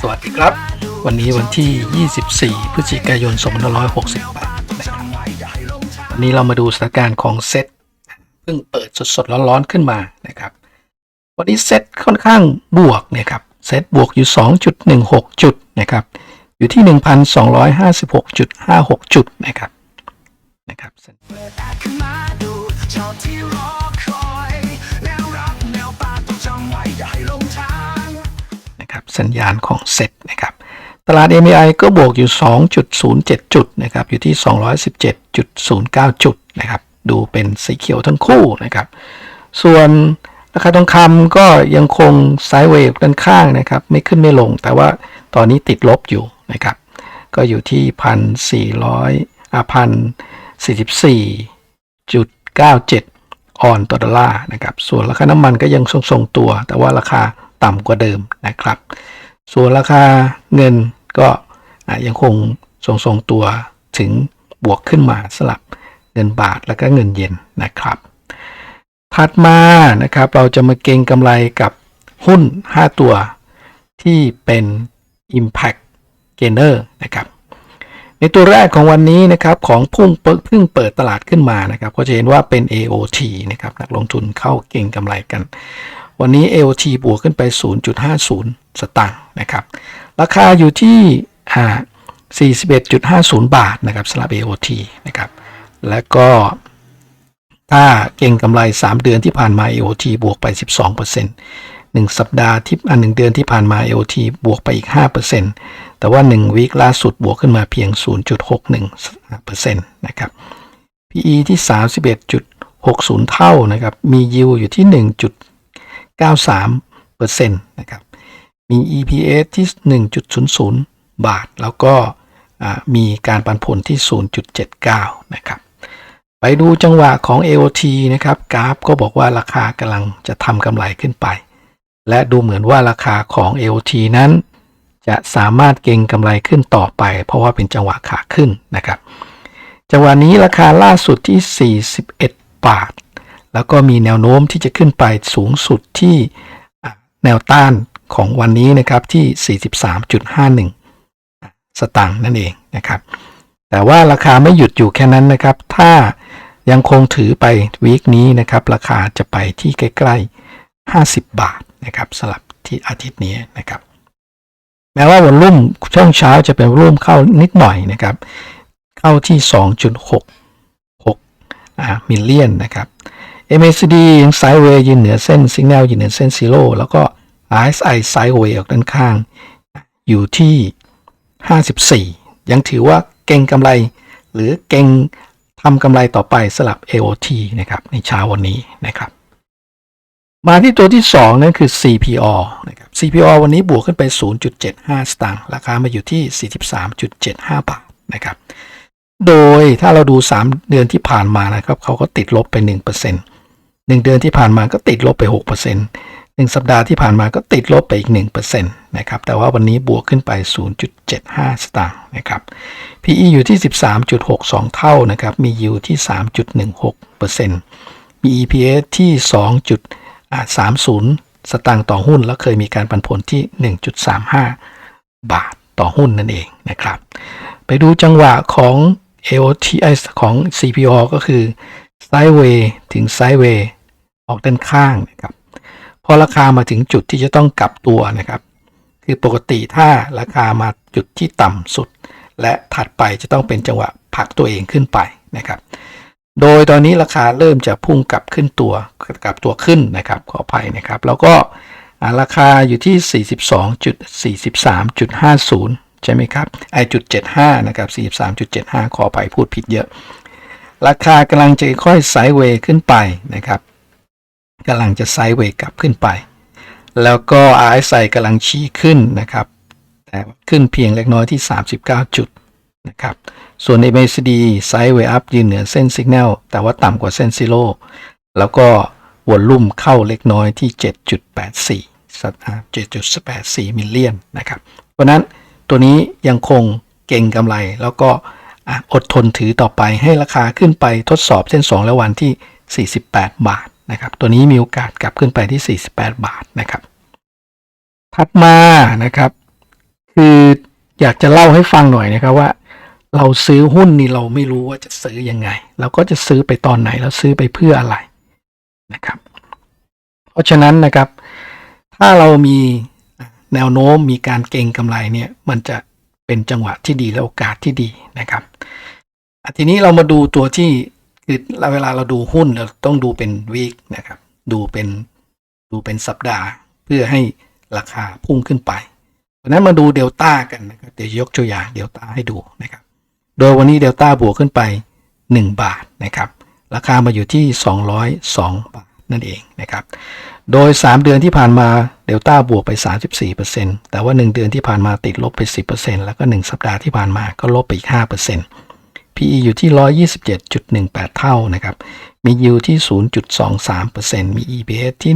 สวัสดีครับ วันนี้วันที่ 24 พฤศจิกายน 2568นะครับวันนี้เรามาดูสถานการณ์ของเซตเพิ่งเปิดสดๆร้อนๆขึ้นมานะครับ วันนี้เซตค่อนข้างบวกนะครับเซตบวกอยู่ 2.16 จุดนะครับ อยู่ที่ 1,256.56 จุดนะครับนะครับ สัญญาณของเซ็ตนะครับตลาด MAI ก็บวกอยู่ 2.07 จุดนะครับอยู่ที่ 217.09 จุดนะครับดูเป็นสีเขียวทั้งคู่นะครับส่วนราคาทองคำก็ยังคงไซด์เวย์ด้านข้างนะครับไม่ขึ้นไม่ลง แต่ว่าตอนนี้ติดลบอยู่นะครับก็อยู่ที่พันสี่ร้อยอะพันสี่สิบสี่จุดเก้าเจ็ดออนต่อดอลลาร์นะครับส่วนราคาน้ำมันก็ยังทรงๆตัว แต่ว่าราคา ต่ำกว่าเดิมนะครับ ส่วนราคาเงินก็ยังคงทรงๆตัวถึงบวกขึ้นมาสลับเงินบาทแล้วก็เงินเยนนะครับ ถัดมานะครับเราจะมาเก็งกำไรกับหุ้น 5 ตัวที่เป็น Impact Gainer นะครับในตัวแรกของวันนี้นะครับของพุ่งเปิดเพิ่งเปิดตลาดขึ้นมานะครับก็จะเห็นว่าเป็น AOT นะครับนักลงทุนเข้าเก็งกำไรกัน วันนี้ AOT บวกขึ้นไป 0.50 สตางค์นะครับ ราคาอยู่ที่ 41.50 บาทนะครับสำหรับ AOT นะครับ แล้วก็ถ้าเก่งกำไร 3 เดือนที่ผ่านมา AOT บวกไป 12% 1 สัปดาห์ที่อันหนึ่งเดือนที่ผ่านมา AOT บวกไปอีก 5%แต่ว่า 1 วีคล่าสุดบวกขึ้นมาเพียง 0.61%นะครับ PE ที่ 31.60 เท่านะครับ มี yield อยู่ที่ 1. 93%นะครับ มี EPS ที่ 1.00 บาท แล้วก็มีการปันผลที่ 0.79 นะครับ ไปดูจังหวะของ AOT นะครับ กราฟก็บอกว่าราคากำลังจะทำกำไรขึ้นไป และดูเหมือนว่าราคาของ AOT นั้น จะสามารถเก็งกำไรขึ้นต่อไป เพราะว่าเป็นจังหวะขาขึ้นนะครับ จังหวะนี้ราคาล่าสุดที่ 41 บาท แล้วก็มีแนวโน้มที่จะขึ้นไปสูงสุดที่แนวต้านของวันนี้นะครับที่ 43.51 สตางค์นั่นเองนะครับ แต่ว่าราคาไม่หยุดอยู่แค่นั้นนะครับ ถ้ายังคงถือไปวีคนี้นะครับ ราคาจะไปที่ใกล้ๆ 50 บาทนะครับสลับที่อาทิตย์นี้นะครับ แม้ว่าวันรุ่มช่วงเช้าจะเป็นรุ่มเข้านิดหน่อยนะครับ เข้าที่ 2.66มิลเลียนนะครับ MACD ยังไซด์เวย์ยืนเหนือเส้นสัญญาณยืนเหนือเส้นซีโร่แล้วก็ RSI ไซด์เวย์ออกด้านข้าง อยู่ที่ 54 ยังถือว่าเก่งกำไร หรือเก่งทำกำไรต่อไปสลับ AOT นะครับในเช้าวันนี้นะครับ มาที่ตัวที่ 2 นั่นคือ CPO นะครับ CPO วันนี้บวกขึ้นไป 0.75 สตางค์ราคามาอยู่ที่ 43.75 บาทนะครับโดยถ้าเราดู 3 เดือนที่ผ่านมานะครับเขาก็ติดลบไป 1% 1เดือนที่ผ่านมาก็ติดลบไป6% 1สัปดาห์ที่ผ่านมาก็ติดลบไปอีก 1%นะครับ แต่ว่าวันนี้บวกขึ้นไป 0.75 สตางค์นะครับ PE อยู่ที่ 13.62 เท่านะครับ มี yield ที่ 3.16%มี EPS ที่ 2.30 สตางค์ต่อหุ้น แล้วเคยมีการปันผลที่ 1.35 บาทต่อหุ้นนั่นเองนะครับ ไปดูจังหวะของ AOT ไอ้ของ CPO ก็คือ Sideway ถึง Sideway ออกด้านข้างนะครับ พอราคามาถึงจุดที่จะต้องกลับตัวนะครับ คือปกติถ้าราคามาจุดที่ต่ำสุด และถัดไปจะต้องเป็นจังหวะผลักตัวเองขึ้นไปนะครับ โดยตอนนี้ราคาเริ่มจะพุ่งกลับขึ้นตัวกลับตัวขึ้นนะครับขออภัยนะครับ แล้วก็ราคาอยู่ที่ 42.43.50 ใช่ไหมครับไอจุด75นะครับ43.75 ขออภัยพูดผิดเยอะ ราคากำลังจะค่อยไซด์เวย์ขึ้นไปนะครับ กำลังจะไซด์เวย์กลับขึ้นไป แล้วก็ RSI กำลังชี้ขึ้นนะครับ แต่ขึ้นเพียงเล็กน้อยที่ 39 จุดนะครับ ส่วน MACD ไซด์เวย์อัพยืนเหนือเส้นสัญญาณแต่ว่าต่ำกว่าเส้นซีโร่แล้วก็วอลลุ่มเข้าเล็กน้อยที่ 7.84สัตอ่า7.84 มิลเลียนนะครับ เพราะนั้นตัวนี้ยังคงเก่งกำไรแล้วก็อะอดทนถือต่อไปให้ราคาขึ้นไปทดสอบเส้น 2 และวันที่ 48 บาท นะครับ ตัวนี้มีโอกาสกลับขึ้นไปที่ 48 บาทนะครับ ถัดมานะครับ คืออยากจะเล่าให้ฟังหน่อยนะครับว่า เราซื้อหุ้นนี่เราไม่รู้ว่าจะซื้อยังไง เราก็จะซื้อไปตอนไหนแล้วซื้อไปเพื่ออะไรนะครับ เพราะฉะนั้นนะครับ ถ้าเรามีแนวโน้มมีการเก็งกำไรเนี่ยมันจะเป็นจังหวะที่ดีและโอกาสที่ดีนะครับอะทีนี้เรามาดูตัวที่ คือเวลาเราดูหุ้นเราต้องดูเป็นวีคนะครับ ดูเป็นดูเป็นสัปดาห์เพื่อให้ราคาพุ่งขึ้นไป เพราะนั้นมาดูเดลต้ากันนะครับเดี๋ยวยกตัวอย่างเดลต้าให้ดูนะครับ โดยวันนี้เดลต้าบวกขึ้นไป 1 บาทนะครับ ราคามาอยู่ที่ 202 บาทนั่นเองนะครับ โดย 3 เดือนที่ผ่านมาเดลต้าบวกไป 34%แต่ว่า 1 เดือนที่ผ่านมาติดลบไป 10%แล้วก็ 1 สัปดาห์ที่ผ่านมาก็ลบไปอีก 5% PE อยู่ที่ 127.18 เท่านะครับ มี yield ที่ 0.23%มี EPS ที่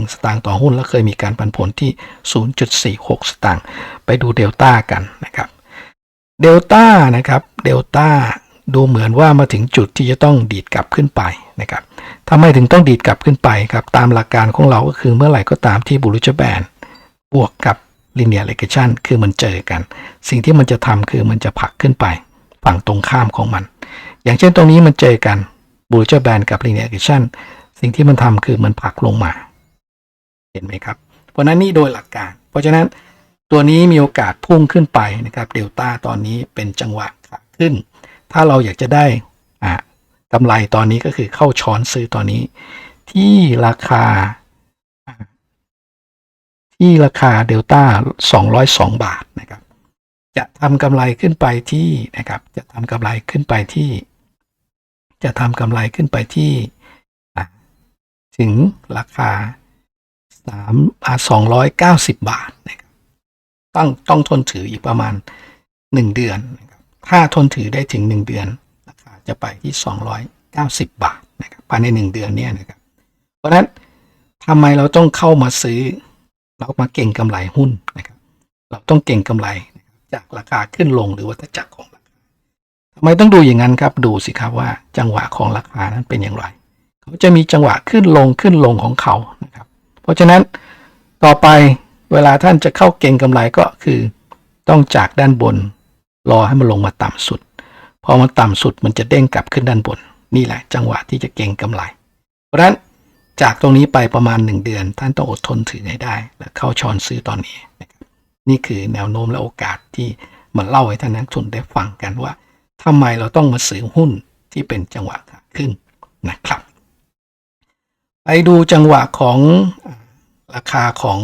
1.41 สตางค์ต่อหุ้น และเคยมีการปันผลที่ 0.46 สตางค์ ไปดูเดลต้ากันนะครับ เดลต้านะครับ เดลต้าดูเหมือนว่ามาถึงจุดที่จะต้องดีดกลับขึ้นไปนะครับทำไมถึงต้องดีดกลับขึ้นไปครับ ตามหลักการของเราก็คือเมื่อไหร่ก็ตามที่บุรุษแบนบวกกับ linear regression คือมันเจอกัน สิ่งที่มันจะทำคือมันจะผลักขึ้นไป ฝั่งตรงข้ามของมัน อย่างเช่นตรงนี้มันเจอกันบูเจอร์แบนกับ linear regression สิ่งที่มันทำคือมันผลักลงมา เห็นไหมครับ เพราะนั้นนี่โดยหลักการ เพราะฉะนั้นตัวนี้มีโอกาสพุ่งขึ้นไปนะครับเดลต้าตอนนี้เป็นจังหวะขาขึ้น ถ้าเราอยากจะได้กำไรตอนนี้ก็คือเข้าช้อนซื้อตอนนี้ ที่ราคา ที่ราคาเดลต้า202 บาทนะครับ จะทำกำไรขึ้นไปที่นะครับ จะทำกำไรขึ้นไปที่ จะทำกำไรขึ้นไปที่ถึงราคาสามสอ่า290บาทนะครับต้องต้องทนถืออีกประมาณ1เดือนนะครับถ้าทนถือได้ถึง1เดือนราคาจะไปที่290บาทนะครับภายใน1เดือนเนี่ยนะครับ เพราะฉะนั้นทำไมเราต้องเข้ามาซื้อ เรามาเก่งกำไรหุ้นนะครับ เราต้องเก่งกำไร จากราคาขึ้นลงหรือวัฏจักรของราคาทำไมต้องดูอย่างนั้นครับดูสิครับว่าจังหวะของราคานั้นเป็นอย่างไรเขาจะมีจังหวะขึ้นลงขึ้นลงของเขานะครับ เพราะฉะนั้นต่อไปเวลาท่านจะเข้าเก่งกำไรก็คือ ต้องจากด้านบน รอให้มันลงมาต่ำสุด พอมันต่ำสุดมันจะเด้งกลับขึ้นด้านบน นี่แหละ จังหวะที่จะเก่งกำไร เพราะฉะนั้นจากตรงนี้ไปประมาณ 1 เดือน ท่านต้องอดทนถือให้ได้ และเข้าช้อนซื้อตอนนี้นะครับ นี่คือแนวโน้มและโอกาสที่มาเล่าให้ท่านนักทุนได้ฟังกันว่าทำไมเราต้องมาซื้อหุ้นที่เป็นจังหวะขาขึ้นนะครับ ไปดูจังหวะของราคาของ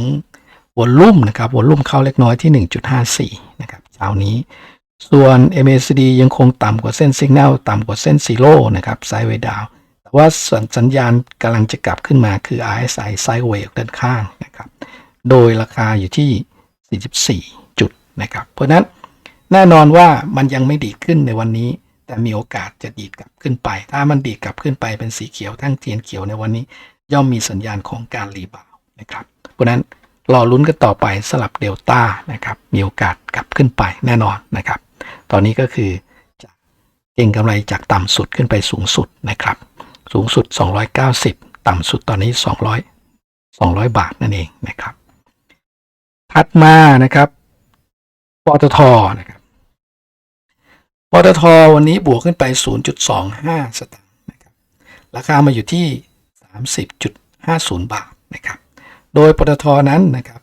วอลลุ่มนะครับวอลลุ่มเข้าเล็กน้อยที่ 1.54 นะครับเช้านี้ ส่วน MACD ยังคงต่ำกว่าเส้นสัญญาณต่ำกว่าเส้นซีโร่นะครับไซด์เวดาวแต่ว่าสัญสัญญาณกำลังจะกลับขึ้นมาคือ RSI ไซด์เวย์ด้านข้างนะครับ โดยราคาอยู่ที่ 44 จุดนะครับ เพราะนั้นแน่นอนว่ามันยังไม่ดีขึ้นในวันนี้ แต่มีโอกาสจะดีกลับขึ้นไป ถ้ามันดีกลับขึ้นไปเป็นสีเขียวทั้งเทียนเขียวในวันนี้ ย่อมมีสัญญาณของการรีบาวด์นะครับ เพราะนั้นรอลุ้นกันต่อไปสลับเดลต้านะครับ มีโอกาสกลับขึ้นไปแน่นอนนะครับ ตอนนี้ก็คือจะเก็งกำไรจากต่ำสุดขึ้นไปสูงสุดนะครับ สูงสุด 290 ต่ำสุดตอนนี้ 200 200 บาทนั่นเองนะครับ ถัดมานะครับปตทนะครับปตทวันนี้บวกขึ้นไป 0.25 สตางค์นะครับราคามาอยู่ที่ 30.50 บาทนะครับ โดยปตทนั้นนะครับ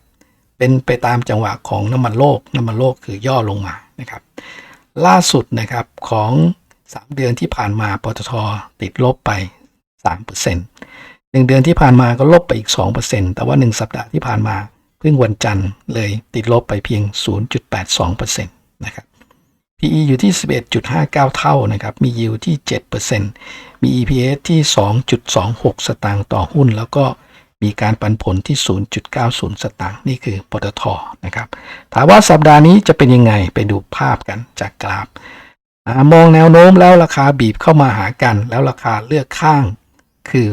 เป็นไปตามจังหวะของน้ำมันโลก น้ำมันโลกคือย่อลงมานะครับ ล่าสุดนะครับของ 3 เดือนที่ผ่านมาปตทติดลบไป 3% 1 เดือนที่ผ่านมาก็ลบไปอีก 2%แต่ว่า 1 สัปดาห์ที่ผ่านมา เพิ่งวันจันทร์เลยติดลบไปเพียง 0.82%นะครับ PE อยู่ที่ 11.59 เท่านะครับ มี yield ที่ 7%มี EPS ที่ 2.26 สตางค์ต่อหุ้น แล้วก็มีการปันผลที่ 0.90 สตางค์นี่คือปตทนะครับ ถามว่าสัปดาห์นี้จะเป็นยังไงไปดูภาพกันจากกราฟมองแนวโน้มแล้วราคาบีบเข้ามาหากัน แล้วราคาเลือกข้าง คือ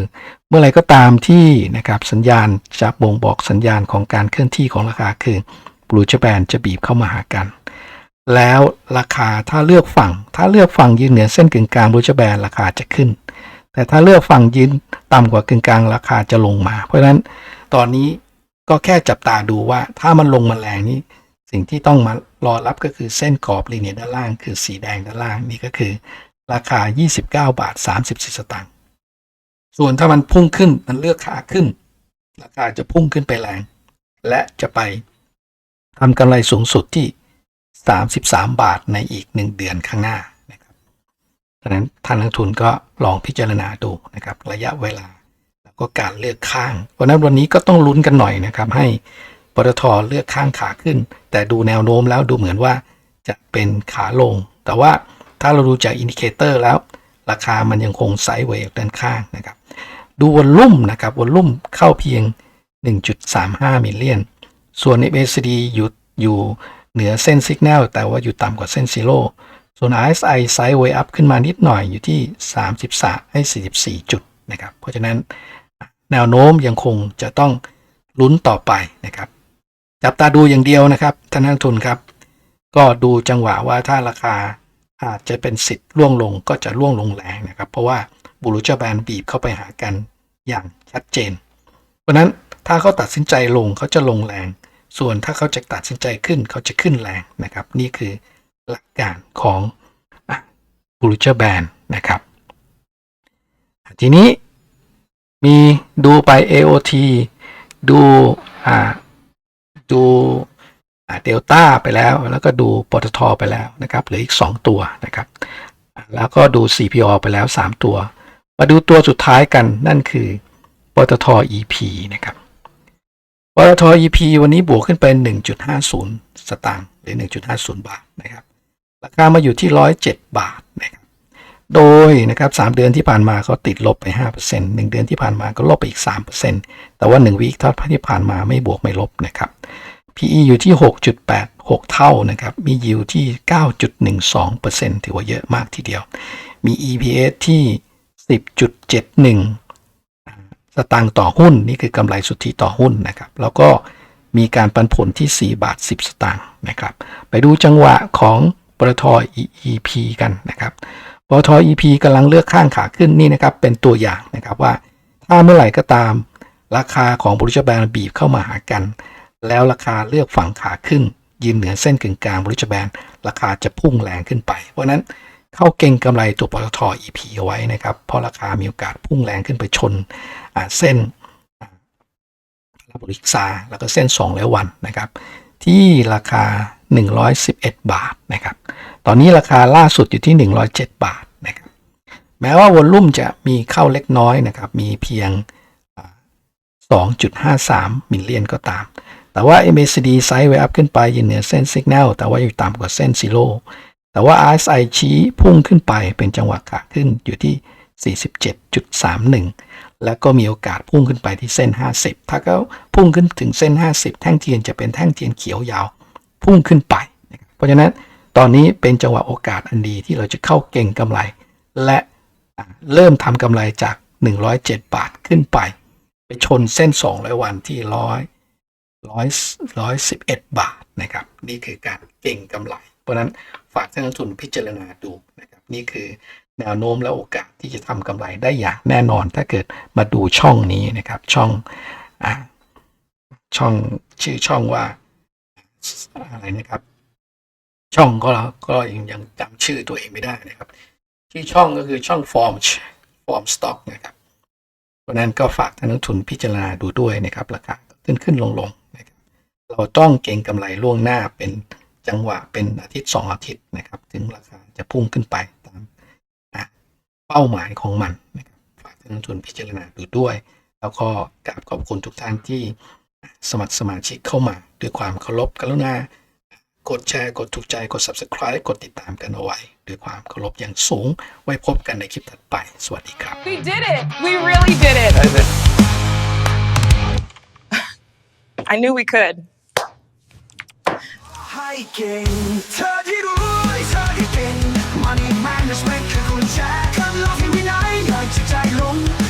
เมื่อไรก็ตามที่นะครับสัญญาณจะบ่งบอกสัญญาณของการเคลื่อนที่ของราคาคือบลูจแบนจะบีบเข้ามาหากัน แล้วราคาถ้าเลือกฝั่ง ถ้าเลือกฝั่งยืนเหนือเส้นกึ่งกลางบลูจแบนราคาจะขึ้น แต่ถ้าเลือกฝั่งยืนต่ำกว่ากึ่งกลางราคาจะลงมา เพราะฉะนั้นตอนนี้ก็แค่จับตาดูว่าถ้ามันลงมาแรงนี้ สิ่งที่ต้องมารอรับก็คือเส้นกรอบลีเนียด้านล่าง คือสีแดงด้านล่างนี่ก็คือ ราคา 29 บาท 34 สตางค์ ส่วนถ้ามันพุ่งขึ้นมันเลือกขาขึ้น ราคาจะพุ่งขึ้นไปแรง และจะไปทำกำไรสูงสุดที่ 33 บาทในอีก 1 เดือนข้างหน้านะครับดังนั้นท่านนักทุนก็ลองพิจารณาดูนะครับ ระยะเวลา แล้วก็การเลือกข้างเพราะนั้นวันนี้ก็ต้องลุ้นกันหน่อยนะครับ ให้ปตทเลือกข้างขาขึ้น แต่ดูแนวโน้มแล้วดูเหมือนว่าจะเป็นขาลง แต่ว่าถ้าเราดูจากอินดิเคเตอร์แล้ว ราคามันยังคงไซด์เวย์ด้านข้างนะครับ ดูวอลลุ่มนะครับวอลลุ่มเข้าเพียง 1.35 มิลเลียน ส่วน MACD อยู่อยู่เหนือเส้นสัญญาณแต่ว่าอยู่ต่ำกว่าเส้นซีโร่ส่วน RSI ไซด์เวย์อัพขึ้นมานิดหน่อยอยู่ที่ 33 ให้ 44 จุดนะครับ เพราะฉะนั้นแนวโน้มยังคงจะต้องลุ้นต่อไปนะครับ จับตาดูอย่างเดียวนะครับท่านนักทุนครับ ก็ดูจังหวะว่าถ้าราคาอาจจะเป็นสิทธิ์ล่วงลงก็จะล่วงลงแรงนะครับ เพราะว่า บุรุษแบนบีบเข้าไปหากันอย่างชัดเจน เพราะนั้นถ้าเขาตัดสินใจลงเขาจะลงแรง ส่วนถ้าเขาจะตัดสินใจขึ้นเขาจะขึ้นแรงนะครับ นี่คือหลักการของบุรุษแบนนะครับ ทีนี้มีดูไป AOT ดูอ่าดูเดลต้าไปแล้ว แล้วก็ดูปตทไปแล้วนะครับเหลืออีก 2 ตัวนะครับ แล้วก็ดู CPO ไปแล้ว 3 ตัว มาดูตัวสุดท้ายกันนั่นคือปตท EP นะครับปตท EP วันนี้บวกขึ้นไป 1.50 สตางค์หรือ 1.50 บาทนะครับ ราคามาอยู่ที่ 107 บาทนะครับ โดยนะครับ 3 เดือนที่ผ่านมาเขาติดลบไป 5% 1 เดือนที่ผ่านมาก็ลบไปอีก 3%แต่ว่า 1 วีคทอดที่ผ่านมาไม่บวกไม่ลบนะครับ PE อยู่ที่ 6.86 เท่านะครับ มี yield ที่ 9.12%ถือว่าเยอะมากทีเดียว มี EPS ที่ 10.71 สตางค์ต่อหุ้น นี่คือกำไรสุทธิต่อหุ้นนะครับ แล้วก็มีการปันผลที่ 4 บาท 10 สตางค์นะครับ ไปดูจังหวะของปตท EP กันนะครับปตท EP กำลังเลือกข้างขาขึ้นนี่นะครับ เป็นตัวอย่างนะครับว่า ถ้าเมื่อไหร่ก็ตามราคาของบริษัทแบรนด์บีบเข้ามาหากัน แล้วราคาเลือกฝั่งขาขึ้น ยืนเหนือเส้นกึ่งกลางบริษัทแบรนด์ราคาจะพุ่งแรงขึ้นไป เพราะฉะนั้น เข้าเก่งกำไรตัวปตท EP เอาไว้นะครับ เพราะราคามีโอกาสพุ่งแรงขึ้นไปชนเส้นอ่าบริษาแล้วก็เส้น 2 แล้ววันนะครับ ที่ราคา 111 บาทนะครับ ตอนนี้ราคาล่าสุดอยู่ที่ 107 บาทนะครับ แม้ว่าวอลลุ่มจะมีเข้าเล็กน้อยนะครับ มีเพียงอ่า2.53 มิลเลียนก็ตาม แต่ว่า MACD ไซด์เวอัพขึ้นไปยืนเหนือเส้นสัญญาณแต่ว่าอยู่ต่ำกว่าเส้นซีโร่ แต่ว่า RSI ชี้พุ่งขึ้นไปเป็นจังหวะขาขึ้นอยู่ที่ 47.31 แล้วก็มีโอกาสพุ่งขึ้นไปที่เส้น 50 ถ้าเขาพุ่งขึ้นถึงเส้น 50 แท่งเทียนจะเป็นแท่งเทียนเขียวยาว พุ่งขึ้นไปนะเพราะฉะนั้นตอนนี้เป็นจังหวะโอกาสอันดีที่เราจะเข้าเก่งกำไร และเริ่มทำกำไรจาก 107 บาทขึ้นไป ไปชนเส้น 200 วันที่ร้อยร้อยร้อยสิบเอ็ดบาทนะครับ นี่คือการเก่งกำไร เพราะนั้นฝากท่านนักลงทุนพิจารณาดูนะครับนี่คือแนวโน้มและโอกาสที่จะทำกำไรได้อย่างแน่นอน ถ้าเกิดมาดูช่องนี้นะครับ ช่องอ่าช่องชื่อช่องว่าอะไรนะครับ ช่องก็ก็ยังยังจำชื่อตัวเองไม่ได้นะครับที่ช่องก็คือช่องฟอร์มฟอร์มสต็อกนะครับเพราะฉะนั้นก็ฝากท่านนักทุนพิจารณาดูด้วยนะครับราคาขึ้นขึ้นลงลงนะครับเราต้องเก็งกำไรล่วงหน้าเป็น จังหวะเป็นอาทิตย์สองอาทิตย์นะครับ ถึงราคาจะพุ่งขึ้นไปตามอะเป้าหมายของมันนะครับฝากท่านนักทุนพิจารณาดูด้วย แล้วก็กราบขอบคุณทุกท่านที่สมัครสมาชิกเข้ามา ด้วยความเคารพกรุณากดแชร์ กดถูกใจ กด subscribe กดติดตามกันเอาไว้ ด้วยความเคารพอย่างสูง ไว้พบกันในคลิปถัดไป สวัสดีครับ We did it. We really did it. I knew we could. taking 터지로 서있겠 Money management 그 군자 Come love me with nine 널 진짜 롱